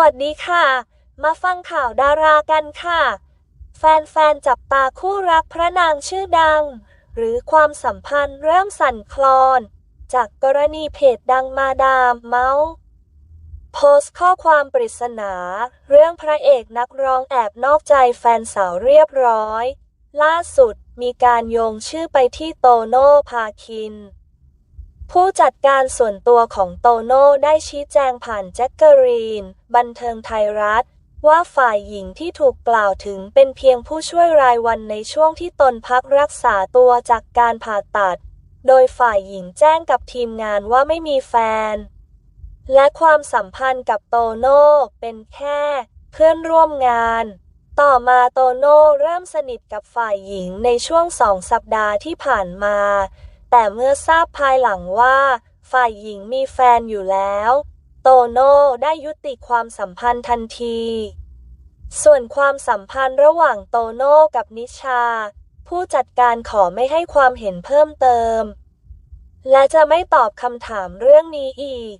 วัสดีค่ะ มาฟังข่าวดารากันค่ะ แฟนๆจับตาคู่รักพระนางชื่อดัง หรือความสัมพันธ์เริ่มสั่นคลอน จากกรณีเพจดังมาดามเมาส์โพสต์ข้อความปริศนา เรื่องพระเอกนักร้องแอบนอกใจแฟนสาวเรียบร้อย ล่าสุดมีการโยงชื่อไปที่โตโน่พาคิน ผู้จัดการส่วนตัวของโตโน่ได้ชี้แจงผ่านแจ็คเกอรีน บันเทิงไทยรัฐ ว่าฝ่ายหญิงที่ถูกกล่าวถึงเป็นเพียงผู้ช่วยรายวันในช่วงที่ตนพักรักษาตัวจากการผ่าตัด โดยฝ่ายหญิงแจ้งกับทีมงานว่าไม่มีแฟน และความสัมพันธ์กับโตโน่เป็นแค่ เพื่อนร่วมงาน ต่อมาโตโน่เริ่มสนิทกับฝ่ายหญิงในช่วงสองสัปดาห์ที่ผ่านมา แต่เมื่อทราบภายหลังว่า ฝ่ายหญิงมีแฟนอยู่แล้ว โตโน่ได้ยุติความสัมพันธ์ทันที ส่วนความสัมพันธ์ระหว่างโตโน่กับนิชา ผู้จัดการขอไม่ให้ความเห็นเพิ่มเติม และจะไม่ตอบคำถามเรื่องนี้อีก